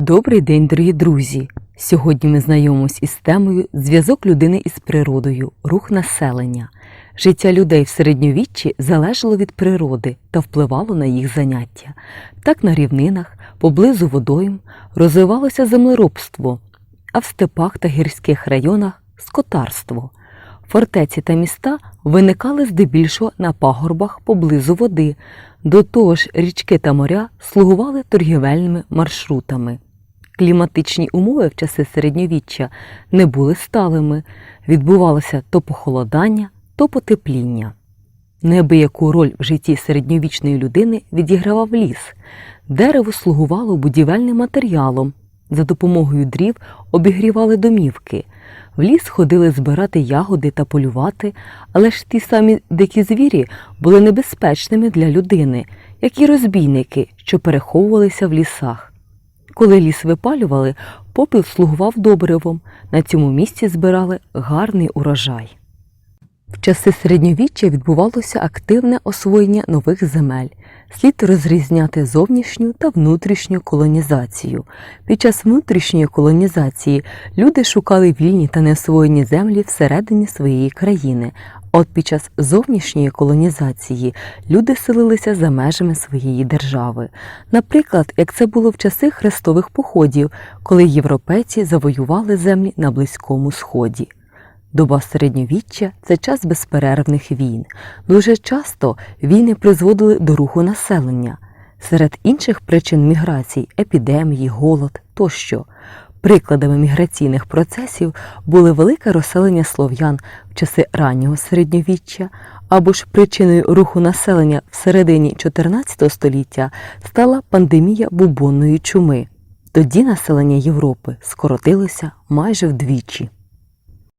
Добрий день, дорогі друзі! Сьогодні ми знайомимось із темою Зв'язок людини із природою, рух населення. Життя людей в середньовіччі залежало від природи та впливало на їх заняття. Так на рівнинах, поблизу водойм, розвивалося землеробство, а в степах та гірських районах скотарство. Фортеці та міста виникали здебільшого на пагорбах поблизу води. До того ж, річки та моря слугували торгівельними маршрутами. Кліматичні умови в часи середньовіччя не були сталими, відбувалося то похолодання, то потепління. Неабияку роль в житті середньовічної людини відігравав ліс. Дерево слугувало будівельним матеріалом. За допомогою дрів обігрівали домівки. В ліс ходили збирати ягоди та полювати, але ж ті самі дикі звірі були небезпечними для людини, як і розбійники, що переховувалися в лісах. Коли ліс випалювали, попіл слугував добривом. На цьому місці збирали гарний урожай. В часи середньовіччя відбувалося активне освоєння нових земель. Слід розрізняти зовнішню та внутрішню колонізацію. Під час внутрішньої колонізації люди шукали вільні та неосвоєні землі всередині своєї країни. От під час зовнішньої колонізації люди селилися за межами своєї держави. Наприклад, як це було в часи хрестових походів, коли європейці завоювали землі на Близькому Сході. Доба середньовіччя це час безперервних війн. Дуже часто війни призводили до руху населення. Серед інших причин міграцій епідемії, голод тощо. Прикладами міграційних процесів були велике розселення слов'ян в часи раннього середньовіччя, або ж причиною руху населення в середині 14 століття стала пандемія бубонної чуми. Тоді населення Європи скоротилося майже вдвічі.